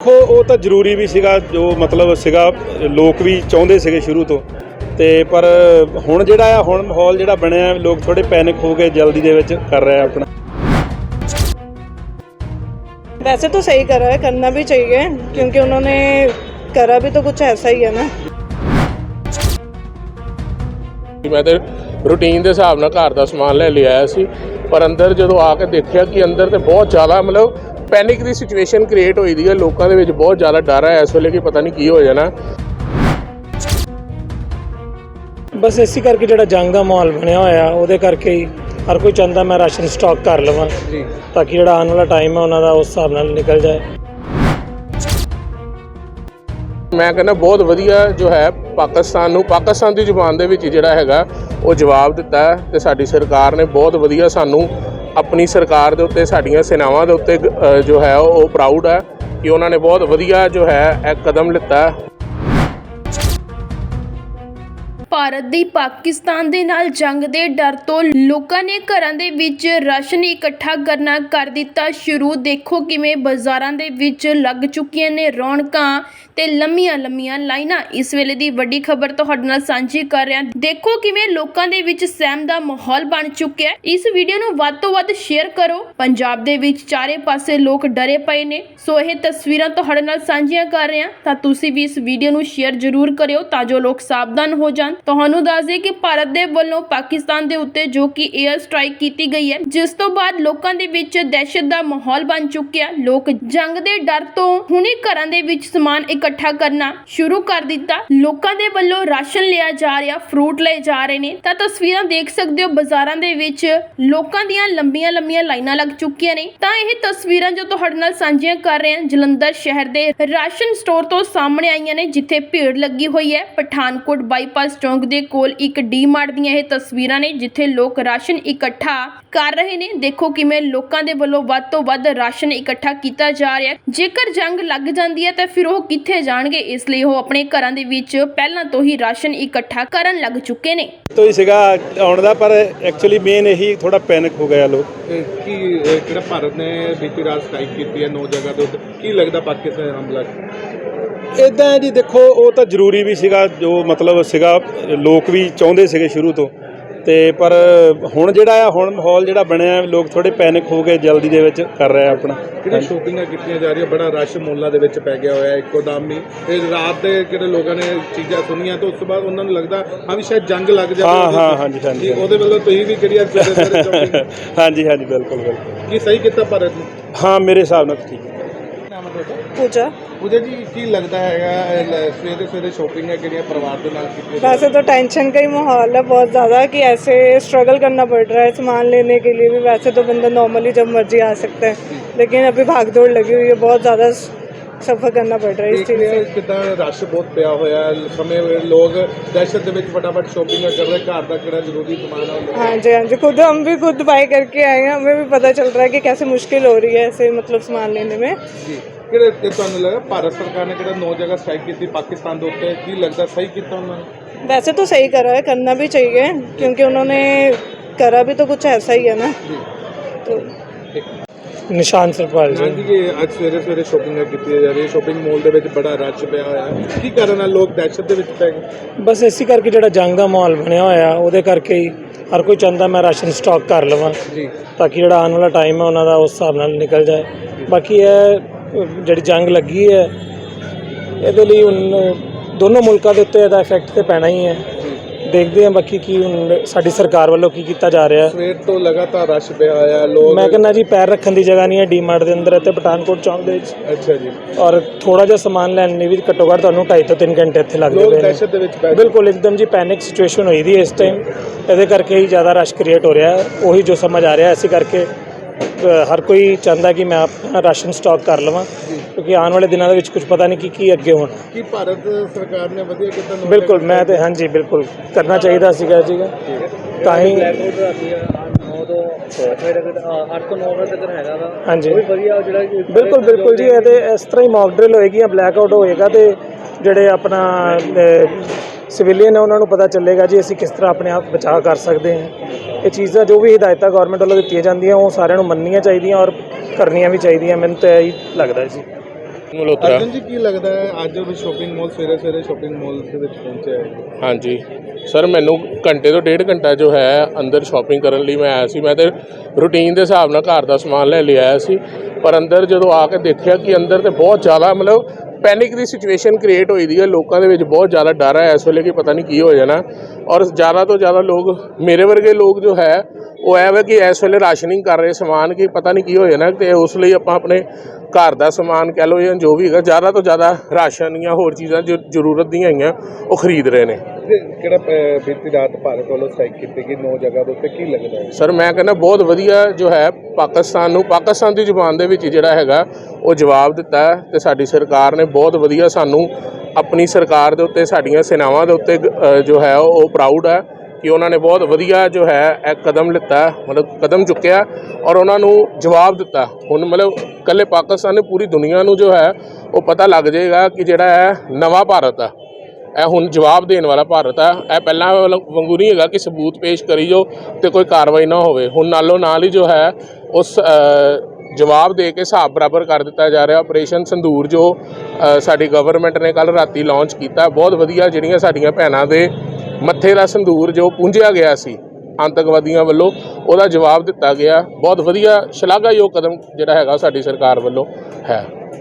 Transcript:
ਦੇਖੋ ਉਹ ਤਾਂ ਜ਼ਰੂਰੀ ਵੀ ਸੀਗਾ ਜੋ ਮਤਲਬ ਸੀਗਾ ਲੋਕ ਵੀ ਚਾਹੁੰਦੇ ਸੀਗੇ ਸ਼ੁਰੂ ਤੋਂ ਤੇ ਪਰ ਹੁਣ ਜਿਹੜਾ ਆ ਹੁਣ ਮਾਹੌਲ ਜਿਹੜਾ ਬਣਿਆ ਲੋਕ ਥੋੜੇ ਪੈਨਿਕ ਹੋ ਗਏ ਜਲਦੀ ਦੇ ਵਿੱਚ ਕਰ ਰਿਹਾ ਆਪਣਾ वैसे तो सही करा है करना भी चाहिए क्योंकि उन्होंने करा भी तो कुछ ऐसा ही है ना ਮੈਂ ਤੇ ਰੂਟੀਨ ਦੇ ਹਿਸਾਬ ਨਾਲ ਘਰ ਦਾ ਸਮਾਨ ਲੈ ਲਿਆ ਆਇਆ ਸੀ ਪਰ ਅੰਦਰ ਜਦੋਂ ਆ ਕੇ ਦੇਖਿਆ ਕਿ ਅੰਦਰ ਤੇ ਬਹੁਤ ਜ਼ਿਆਦਾ ਮਤਲਬ ਪੈਨਿਕ ਦੀ ਸਿਚੁਏਸ਼ਨ ਕ੍ਰੀਏਟ ਹੋਈ ਦੀ ਹੈ ਲੋਕਾਂ ਦੇ ਵਿੱਚ ਬਹੁਤ ਜ਼ਿਆਦਾ ਡਰ ਹੈ ਇਸ ਵੇਲੇ ਕਿ ਪਤਾ ਨਹੀਂ ਕੀ ਹੋ ਜਾਣਾ। ਬਸ ਇਸੇ ਕਰਕੇ ਜਿਹੜਾ ਜੰਗ ਦਾ ਮਾਹੌਲ ਬਣਿਆ ਹੋਇਆ ਉਹਦੇ ਕਰਕੇ ਹੀ ਹਰ ਕੋਈ ਚਾਹੁੰਦਾ ਮੈਂ ਰਾਸ਼ਨ ਸਟਾਕ ਕਰ ਲਵਾਂ ਜੀ। ਤਾਂ ਕਿ ਜਿਹੜਾ ਆਉਣ ਵਾਲਾ ਟਾਈਮ ਹੈ ਉਹਨਾਂ ਦਾ ਉਸ ਹਿਸਾਬ ਨਾਲ ਨਿਕਲ ਜਾਏ। ਮੈਂ ਕਹਿੰਦਾ ਬਹੁਤ ਵਧੀਆ ਜੋ ਹੈ ਪਾਕਿਸਤਾਨ ਨੂੰ ਪਾਕਿਸਤਾਨ ਦੀ ਜ਼ੁਬਾਨ ਦੇ ਵਿੱਚ ਜਿਹੜਾ ਹੈਗਾ ਉਹ ਜਵਾਬ ਦਿੱਤਾ ਤੇ ਸਾਡੀ ਸਰਕਾਰ ਨੇ ਬਹੁਤ ਵਧੀਆ ਸਾਨੂੰ ਆਪਣੀ ਸਰਕਾਰ ਦੇ ਉੱਤੇ, ਸਾਡੀਆਂ ਸੈਨਾਵਾਂ ਦੇ ਉੱਤੇ ਜੋ ਹੈ, ਉਹ ਪ੍ਰਾਊਡ ਹੈ ਕਿ ਉਹਨਾਂ ਨੇ ਬਹੁਤ ਵਧੀਆ ਜੋ ਹੈ, ਇਹ ਕਦਮ ਲਿੱਤਾ। ਭਾਰਤ ਦੀ ਪਾਕਿਸਤਾਨ ਦੇ ਨਾਲ ਜੰਗ ਦੇ ਡਰ ਤੋਂ ਲੋਕਾਂ ਨੇ ਘਰਾਂ ਦੇ ਵਿੱਚ ਰਾਸ਼ਨ ਇਕੱਠਾ ਕਰਨਾ ਕਰ ਦਿੱਤਾ ਸ਼ੁਰੂ। ਦੇਖੋ ਕਿਵੇਂ ਬਾਜ਼ਾਰਾਂ ਦੇ ਵਿੱਚ ਲੱਗ ਚੁੱਕੀਆਂ ਨੇ ਰੌਣਕਾਂ ਤੇ ਲੰਮੀਆਂ ਲੰਮੀਆਂ ਲਾਈਨਾਂ। ਇਸ ਵੇਲੇ ਦੀ ਵੱਡੀ ਖਬਰ ਤੁਹਾਡੇ ਨਾਲ ਸਾਂਝੀ ਕਰ ਰਿਹਾ। ਦੇਖੋ ਕਿਵੇਂ ਲੋਕਾਂ ਦੇ ਵਿੱਚ ਸਹਿਮ ਦਾ ਮਾਹੌਲ ਬਣ ਚੁੱਕਿਆ ਇਸ ਵੀਡੀਓ ਨੂੰ ਵੱਧ ਤੋਂ ਵੱਧ ਸ਼ੇਅਰ ਕਰੋ। ਪੰਜਾਬ ਦੇ ਵਿੱਚ ਚਾਰੇ ਪਾਸੇ ਲੋਕ ਡਰੇ ਪਏ ਨੇ। ਸੋ ਇਹ ਤਸਵੀਰਾਂ ਤੁਹਾਡੇ ਨਾਲ ਸਾਂਝੀਆਂ ਕਰ ਰਹੇ। ਹਾਂ ਤਾਂ ਤੁਸੀਂ ਵੀ ਇਸ ਵੀਡੀਓ ਨੂੰ ਸ਼ੇਅਰ ਜ਼ਰੂਰ ਕਰਿਓ ਤਾਂ ਜੋ ਲੋਕ ਸਾਵਧਾਨ ਹੋ ਜਾਣ। ਤੁਹਾਨੂੰ ਦੱਸ ਦਈਏ ਕਿ ਭਾਰਤ ਦੇ ਵੱਲੋਂ ਪਾਕਿਸਤਾਨ ਦੇ ਉੱਤੇ ਜੋ ਕਿ 에ਅਰ ਸਟ੍ਰਾਈਕ ਕੀਤੀ ਗਈ ਹੈ, ਜਿਸ ਤੋਂ ਬਾਅਦ ਲੋਕਾਂ ਦੇ ਵਿੱਚ ਦਹਿਸ਼ਤ ਦਾ ਮਾਹੌਲ ਬਣ ਚੁੱਕਿਆ। ਲੋਕ ਜੰਗ ਦੇ ਡਰ ਤੋਂ ਹੁਣੇ ਘਰਾਂ ਦੇ ਵਿੱਚ ਸਮਾਨ ਇਕੱਠਾ ਕਰਨਾ ਸ਼ੁਰੂ ਕਰ ਦਿੱਤਾ। ਲੋਕਾਂ ਦੇ ਵੱਲੋਂ ਰਾਸ਼ਨ ਲਿਆ ਜਾ ਰਿਹਾ ਫਰੂਟ ਲਏ ਜਾ ਰਹੇ ਨੇ। ਤਾਂ ਤਸਵੀਰਾਂ ਦੇਖ ਸਕਦੇ ਹੋ, ਬਾਜ਼ਾਰਾਂ ਦੇ ਵਿੱਚ ਲੋਕਾਂ ਦੀਆਂ ਲੰਬੀਆਂ ਲੰਬੀਆਂ ਲਾਈਨਾਂ ਲੱਗ ਚੁੱਕੀਆਂ ਨੇ। ਤਾਂ ਇਹ ਤਸਵੀਰਾਂ ਜੋ ਤੁਹਾਡੇ ਨਾਲ ਸਾਂਝੀਆਂ ਕਰ ਰਹੇ ਹਾਂ, ਜਲੰਧਰ ਸ਼ਹਿਰ ਦੇ ਰਾਸ਼ਨ ਸਟੋਰ ਤੋਂ ਸਾਹਮਣੇ ਆਈਆਂ ਨੇ, ਜਿੱਥੇ ਭੀੜ ਲੱਗੀ ਹੋਈ ਹੈ, ਪਠਾਨਕੋਟ ਬਾਈਪਾਸ ਚੌਂਕ ਦੇ ਕੋਲ ਇੱਕ ਡੀਮਾਰਟ ਦੀਆਂ ਇਹ ਤਸਵੀਰਾਂ ਨੇ ਜਿੱਥੇ ਲੋਕ ਰਾਸ਼ਨ ਇਕੱਠਾ ਕਰ ਰਹੇ ਨੇ। ਦੇਖੋ ਕਿਵੇਂ ਲੋਕਾਂ ਦੇ ਵੱਲੋਂ ਵੱਧ ਤੋਂ ਵੱਧ ਰਾਸ਼ਨ ਇਕੱਠਾ ਕੀਤਾ ਜਾ ਰਿਹਾ ਹੈ। ਜੇਕਰ ਜੰਗ ਲੱਗ ਜਾਂਦੀ ਹੈ ਤਾਂ ਫਿਰ ਉਹ ਕਿੱਥੇ ਜਾਣਗੇ? ਇਸ ਲਈ ਉਹ ਆਪਣੇ ਘਰਾਂ ਦੇ ਵਿੱਚ ਪਹਿਲਾਂ ਤੋਂ ਹੀ ਰਾਸ਼ਨ ਇਕੱਠਾ ਕਰਨ ਲੱਗ ਚੁੱਕੇ ਨੇ। ਤੋਂ ਹੀ ਸੀਗਾ ਆਉਣ ਦਾ ਪਰ ਐਕਚੁਅਲੀ ਮੇਨ ਇਹੀ ਥੋੜਾ ਪੈਨਿਕ ਹੋ ਗਿਆ ਲੋਕ। ਕੀ ਜਿਹੜਾ ਭਾਰਤ ਨੇ ਬੀਤੀ ਰਾਤ ਸਟ੍ਰਾਈਕ ਕੀਤੀ ਹੈ ਨੌ ਜਗ੍ਹਾ ਦੇ ਉੱਤੇ? ਕੀ ਲੱਗਦਾ ਪਾਕਿਸਤਾਨ ਹਮਲਾ ਇਦਾਂ ਜੀ ਦੇਖੋ ਉਹ ਤਾਂ ਜ਼ਰੂਰੀ ਵੀ ਸੀਗਾ ਜੋ ਮਤਲਬ ਸੀਗਾ ਲੋਕ ਵੀ ਚਾਹੁੰਦੇ ਸੀਗੇ ਸ਼ੁਰੂ ਤੋਂ। ਤੇ ਪਰ ਹੁਣ ਜਿਹੜਾ ਆ ਹੁਣ ਮਾਹੌਲ ਜਿਹੜਾ ਬਣਿਆ ਲੋਕ ਥੋੜੇ ਪੈਨਿਕ ਹੋ ਗਏ ਜਲਦੀ ਦੇ ਵਿੱਚ ਕਰ ਰਿਹਾ ਆਪਣਾ। ਕਿਹੜੀ ਸ਼ੋਪਿੰਗਾਂ ਕੀਤੀਆਂ ਜਾ ਰਹੀਆਂ? ਬੜਾ ਰਸ਼ ਮੋਲਾਂ ਦੇ ਵਿੱਚ ਪੈ ਗਿਆ ਹੋਇਆ ਹੈ ਇੱਕੋ ਦਮ ਹੀ। ਤੇ ਰਾਤ ਦੇ ਕਿਹੜੇ ਲੋਕਾਂ ਨੇ ਚੀਜ਼ਾਂ ਸੁਣੀਆਂ ਤਾਂ ਉਸ ਤੋਂ ਬਾਅਦ ਉਹਨਾਂ ਨੂੰ ਲੱਗਦਾ ਹਾਂ ਵੀ ਸ਼ਾਇਦ ਜੰਗ ਲੱਗ ਜਾਵੇ। ਹਾਂ, ਹਾਂ। ਹਾਂਜੀ, ਹਾਂਜੀ, ਉਹਦੇ ਵੱਲੋਂ ਤੁਸੀਂ ਵੀ ਕਰੀ ਅੱਜ? ਹਾਂਜੀ ਹਾਂਜੀ ਬਿਲਕੁਲ ਬਿਲਕੁਲ। ਕੀ ਸਹੀ ਕੀਤਾ ਭਾਰਤ ਨੇ? ਹਾਂ ਮੇਰੇ ਹਿਸਾਬ ਨਾਲ ਠੀਕ ਹੈ। ਨਾਮ ਹੈ ਤੁਹਾਡਾ पूजा ਪੂਜਾ ਜੀ ਕੀ ਲੱਗਦਾ ਹੈਗਾ ਇਹ ਲ- ਸਵੇਰੇ ਸਵੇਰੇ ਸ਼ੋਪਿੰਗਾਂ ਕਿਹੜੀਆਂ ਪਰਿਵਾਰ ਦੇ ਨਾਲ ਕੀਤੀਆਂ ਜਾ वैसे तो टेंशन का ही माहौल है बहुत ज़्यादा कि ऐसे स्ट्रगल करना पड़ रहा है सामान लेने के लिए भी वैसे तो बंदा नॉर्मली जब मर्जी आ सकता है लेकिन अभी भाग दौड़ लगी हुई है बहुत ज़्यादा सफ़र करना पड़ रहा है इस ਦੇਖ चीज़ ਰਹੇ से ਹੋ ਕਿਦਾਂ ਰਸ਼ ਬਹੁਤ ਪਿਆ ਹੋਇਆ ਹੈ ਸਮੇਂ ਵੇਲੇ ਲੋਕ ਦਹਿਸ਼ਤ ਦੇ ਵਿੱਚ ਫਟਾਫਟ ਸ਼ੋਪਿੰਗ ਕਰ ਰਹੇ ਘਰ ਦਾ ਕਿਹੜਾ ਜ਼ਰੂਰੀ ਸਮਾਨ ਆ ਉਹ हाँ जी हाँ जी खुद हम भी खुद बाई करके आए हैं हमें भी पता चल रहा है कि कैसे मुश्किल हो रही है ऐसे मतलब सामान लेने में ਜੀ ਕਿਹੜੇ ਤੇ ਤੁਹਾਨੂੰ ਲੱਗਾ ਭਾਰਤ ਸਰਕਾਰ ਨੇ ਕਿਹੜਾ ਨੌ ਜਗ੍ਹਾ ਸਟ੍ਰਾਈਕ ਕੀਤੀ ਪਾਕਿਸਤਾਨ ਦੇ ਉੱਤੇ ਕੀ ਲੱਗਦਾ ਸਹੀ ਕੀਤਾ ਉਹਨਾਂ ਨੇ वैसे तो सही करा है करना भी चाहिए क्योंकि उन्होंने करा भी तो कुछ ऐसा ही है ना ਜੀ तो ਨਿਸ਼ਾਨ ਸਰਪਾਲ ਜੀ ਹਾਂਜੀ ਜੀ ਅੱਜ ਸਵੇਰੇ ਸਵੇਰੇ ਸ਼ੋਪਿੰਗ ਕੀਤੀ ਜਾ ਰਹੀ ਹੈ ਸ਼ੋਪਿੰਗ ਮਾਲ ਦੇ ਵਿੱਚ ਬੜਾ ਰਸ਼ ਪਿਆ ਹੋਇਆ ਹੈ ਕੀ ਕਾਰਨ ਹੈ ਲੋਕ ਦਹਿਸ਼ਤ ਦੇ ਵਿੱਚ ਪੈ ਗਏ ਬਸ ਇਸੇ ਕਰਕੇ ਜਿਹੜਾ ਜੰਗ ਦਾ ਮਾਹੌਲ ਬਣਿਆ ਹੋਇਆ ਉਹਦੇ ਕਰਕੇ ਹੀ ਹਰ ਕੋਈ ਚਾਹੁੰਦਾ ਮੈਂ ਰਾਸ਼ਨ ਸਟਾਕ ਕਰ ਲਵਾਂ ਜੀ ਤਾਂ ਕਿ ਜਿਹੜਾ ਆਉਣ ਵਾਲਾ ਟਾਈਮ ਹੈ ਉਹਨਾਂ ਦਾ ਉਸ ਹਿਸਾਬ ਨਾਲ ਨਿਕਲ ਜਾਏ ਬਾਕੀ ਇਹ ਅ, ਜਿਹੜੀ ਜੰਗ ਲੱਗੀ ਹੈ ਇਹਦੇ ਲਈ ਹੁਣ ਦੋਨੋਂ ਮੁਲਕਾਂ ਦੇ ਉੱਤੇ ਇਹਦਾ ਇਫੈਕਟ ਤੇ ਪੈਣਾ ਹੀ ਹੈ। ਦੇਖਦੇ ਹਾਂ ਬਾਕੀ ਕੀ ਹੁਣ ਸਾਡੀ ਸਰਕਾਰ ਵੱਲੋਂ ਕੀ ਕੀਤਾ ਜਾ ਰਿਹਾ। ਹੈ ਸਵੇਰ ਤੋਂ ਲਗਾਤਾਰ ਰਸ਼ ਪਿਆ ਹੋਇਆ ਲੋਕ ਮੈਂ ਕਹਿੰਦਾ ਜੀ ਪੈਰ ਰੱਖਣ ਦੀ ਜਗ੍ਹਾ ਨਹੀਂ ਹੈ ਡੀਮਾਰਟ ਦੇ ਅੰਦਰ ਅਤੇ ਪਠਾਨਕੋਟ ਚੌਂਕ ਦੇ ਵਿੱਚ। ਅੱਛਾ ਜੀ। ਔਰ ਥੋੜਾ ਜਿਹਾ ਸਮਾਨ ਲੈਣ ਲਈ ਵੀ ਘੱਟੋ ਘੱਟ ਤੁਹਾਨੂੰ 2.5 ਤੋਂ 3 ਘੰਟੇ ਇੱਥੇ ਲੱਗਦੇ ਲੋਕ ਨੇ। ਦਹਿਸ਼ਤ ਦੇ ਵਿੱਚ ਪੈ ਗਏ ਬਿਲਕੁਲ ਇੱਕਦਮ ਜੀ ਪੈਨਿਕ ਸਿਚੁਏਸ਼ਨ ਹੋਈ ਦੀ ਇਸ ਟਾਈਮ ਇਹਦੇ ਕਰਕੇ ਹੀ ਜ਼ਿਆਦਾ ਰਸ਼ ਕ੍ਰੀਏਟ ਹੋ ਰਿਹਾ। ਹੈ ਉਹੀ ਜੋ ਸਮਝ ਆ ਰਿਹਾ ਇਸੇ ਕਰਕੇ ਹਰ ਕੋਈ ਚਾਹੁੰਦਾ ਕਿ ਮੈਂ ਆਪਣਾ ਰਾਸ਼ਨ ਸਟਾਕ ਕਰ ਲਵਾਂ ਕਿਉਂਕਿ ਆਉਣ ਵਾਲੇ ਦਿਨਾਂ ਦੇ ਵਿੱਚ ਕੁਝ ਪਤਾ ਨਹੀਂ ਕਿ ਕੀ ਅੱਗੇ ਹੋਣਾ। ਕੀ ਭਾਰਤ ਸਰਕਾਰ ਨੇ ਵਧੀਆ ਕੀਤਾ ਨੌ ਬਿਲਕੁਲ ਮੈਂ ਤੇ ਹਾਂਜੀ ਬਿਲਕੁਲ। ਕਰਨਾ ਚਾਹੀਦਾ ਸੀਗਾ ਜੀਗਾ ਤਾਂ ਹੀ ਹਾਂਜੀ। ਬਿਲਕੁਲ ਬਿਲਕੁਲ ਜੀ ਇਹ ਤੇ ਇਸ ਤਰ੍ਹਾਂ ਹੀ ਮੌਕ ਡਰਿਲ ਹੋਏਗੀ ਜਾਂ ਬਲੈਕ ਆਊਟ ਹੋਏਗਾ ਤੇ ਜਿਹੜੇ ਆਪਣਾ ਸਿਵਿਲੀਅਨ ਹੈ ਉਹਨਾਂ ਨੂੰ ਪਤਾ ਚੱਲੇਗਾ ਜੀ ਅਸੀਂ ਕਿਸ ਤਰ੍ਹਾਂ ਆਪਣੇ ਆਪ ਬਚਾਅ ਕਰ ਸਕਦੇ ਹਾਂ। ਇਹ ਚੀਜ਼ਾਂ ਜੋ ਵੀ ਹਦਾਇਤਾਂ ਗਵਰਨਮੈਂਟ ਵੱਲੋਂ ਦਿੱਤੀਆਂ ਜਾਂਦੀਆਂ ਉਹ ਸਾਰਿਆਂ ਨੂੰ ਮੰਨਣੀਆਂ ਚਾਹੀਦੀਆਂ ਔਰ ਕਰਨੀਆਂ ਵੀ ਚਾਹੀਦੀਆਂ ਮੈਨੂੰ ਤਾਂ ਇਹੀ ਲੱਗਦਾ ਜੀ। ਅਰਜਨ ਜੀ ਕੀ ਲੱਗਦਾ ਹੈ ਅੱਜ ਉਹ ਸ਼ਾਪਿੰਗ ਮਾਲ ਸਵੇਰੇ ਸਵੇਰੇ ਸ਼ਾਪਿੰਗ ਮਾਲ ਦੇ ਵਿੱਚ ਪਹੁੰਚਿਆ ਹੈ? ਹਾਂਜੀ। ਸਰ ਮੈਨੂੰ ਘੰਟੇ ਤੋਂ ਡੇਢ ਘੰਟਾ ਜੋ ਹੈ ਅੰਦਰ ਸ਼ਾਪਿੰਗ ਕਰਨ ਲਈ ਮੈਂ ਆਇਆ ਸੀ। ਮੈਂ ਤੇ ਰੂਟੀਨ ਦੇ ਹਿਸਾਬ ਨਾਲ ਘਰ ਦਾ ਸਮਾਨ ਲੈ ਲਿਆ ਆਇਆ ਸੀ। ਪਰ ਅੰਦਰ ਜਦੋਂ ਆ ਕੇ ਦੇਖਿਆ ਕਿ ਅੰਦਰ ਤੇ ਬਹੁਤ ਜ਼ਿਆਦਾ ਮਤਲਬ ਪੈਨਿਕ ਦੀ ਸਿਚੁਏਸ਼ਨ ਕ੍ਰੀਏਟ ਹੋਈ ਦੀ ਹੈ ਲੋਕਾਂ ਦੇ ਵਿੱਚ ਬਹੁਤ ਜ਼ਿਆਦਾ ਡਰ ਹੈ ਇਸ ਵੇਲੇ ਕਿ ਪਤਾ ਨਹੀਂ ਕੀ ਹੋ ਜਾਣਾ। ਔਰ ਜ਼ਿਆਦਾ ਤੋਂ ਜ਼ਿਆਦਾ ਲੋਕ, ਮੇਰੇ ਵਰਗੇ ਲੋਕ ਜੋ ਹੈ, ਉਹ ਐ ਕਿ ਇਸ ਵੇਲੇ ਰਾਸ਼ਨਿੰਗ ਕਰ ਰਹੇ ਸਮਾਨ ਕਿ ਪਤਾ ਨਹੀਂ ਕੀ ਹੋ ਜਾਣਾ ਤੇ ਉਸ ਲਈ ਆਪਾਂ ਆਪਣੇ ਘਰ ਦਾ ਸਮਾਨ ਕਹਿ ਲਓ ਜਾਂ ਜੋ ਵੀ ਹੈਗਾ ਜ਼ਿਆਦਾ ਤੋਂ ਜ਼ਿਆਦਾ ਰਾਸ਼ਨ ਜਾਂ ਹੋਰ ਚੀਜ਼ਾਂ ਜੋ ਜ਼ਰੂਰਤ ਦੀਆਂ ਹੈਗੀਆਂ ਉਹ ਖਰੀਦ ਰਹੇ ਨੇ। ਕਿਹੜਾ ਅਹ, ਬੀਤੀ ਰਾਤ ਭਾਰਤ ਵੱਲੋਂ ਸਟ੍ਰਾਈਕ ਕੀਤੀ ਗਈ ਨੌ ਜਗ੍ਹਾ ਦੇ ਉੱਤੇ ਕੀ ਲੱਗਦਾ ਹੈ? ਸਰ ਮੈਂ ਕਹਿੰਦਾ ਬਹੁਤ ਵਧੀਆ ਜੋ ਹੈ ਪਾਕਿਸਤਾਨ ਨੂੰ ਪਾਕਿਸਤਾਨ ਦੀ ਜ਼ੁਬਾਨ ਦੇ ਵਿੱਚ ਜਿਹੜਾ ਹੈਗਾ ਉਹ ਜਵਾਬ ਦਿੱਤਾ ਹੈ ਤੇ ਸਾਡੀ ਸਰਕਾਰ ਨੇ ਬਹੁਤ ਵਧੀਆ ਸਾਨੂੰ ਆਪਣੀ ਸਰਕਾਰ ਦੇ ਉੱਤੇ ਸਾਡੀਆਂ ਸੈਨਾਵਾਂ ਦੇ ਉੱਤੇ ਜੋ ਹੈ ਉਹ ਪ੍ਰਾਊਡ ਹੈ। ਕਿ ਉਹਨਾਂ ਨੇ ਬਹੁਤ ਵਧੀਆ ਜੋ ਹੈ ਇਹ ਕਦਮ ਲਿੱਤਾ ਮਤਲਬ ਕਦਮ ਚੁੱਕਿਆ ਔਰ ਉਹਨਾਂ ਨੂੰ ਜਵਾਬ ਦਿੱਤਾ। ਹੁਣ ਮਤਲਬ ਕੱਲੇ ਪਾਕਿਸਤਾਨ ਨੇ ਪੂਰੀ ਦੁਨੀਆ ਨੂੰ ਜੋ ਹੈ ਉਹ ਪਤਾ ਲੱਗ ਜਾਏਗਾ ਕਿ ਜਿਹੜਾ ਹੈ ਨਵਾਂ ਭਾਰਤ ਆ। ਇਹ ਹੁਣ ਜਵਾਬ ਦੇਣ ਵਾਲਾ ਭਾਰਤ ਆ। ਇਹ ਪਹਿਲਾਂ ਵਾਲਾ ਵਾਂਗੂ ਨਹੀਂ ਹੈਗਾ ਕਿ ਸਬੂਤ ਪੇਸ਼ ਕਰੀ ਜੋ ਤੇ ਕੋਈ ਕਾਰਵਾਈ ਨਾ ਹੋਵੇ। ਹੁਣ ਨਾਲੋਂ ਨਾਲ ਹੀ ਜੋ ਹੈ ਉਸ ਅ, ਜਵਾਬ ਦੇ ਕੇ ਹਿਸਾਬ ਬਰਾਬਰ ਕਰ ਦਿੱਤਾ ਜਾ ਰਿਹਾ। ਆਪਰੇਸ਼ਨ ਸੰਧੂਰ ਜੋ ਸਾਡੀ ਗਵਰਨਮੈਂਟ ਨੇ ਕੱਲ ਰਾਤੀ ਲਾਂਚ ਕੀਤਾ ਬਹੁਤ ਵਧੀਆ ਜਿਹੜੀਆਂ ਸਾਡੀਆਂ ਭੈਣਾਂ ਦੇ ਮੱਥੇ ਦਾ ਸੰਧੂਰ ਜੋ ਪੁੰਝਿਆ ਗਿਆ ਸੀ ਆਤੰਕਵਾਦੀਆਂ ਵੱਲੋਂ, ਉਹਦਾ ਜਵਾਬ ਦਿੱਤਾ ਗਿਆ। ਬਹੁਤ ਵਧੀਆ, ਸ਼ਲਾਘਾਯੋਗ ਕਦਮ ਜਿਹੜਾ ਹੈਗਾ ਸਾਡੀ ਸਰਕਾਰ ਵੱਲੋਂ ਹੈ।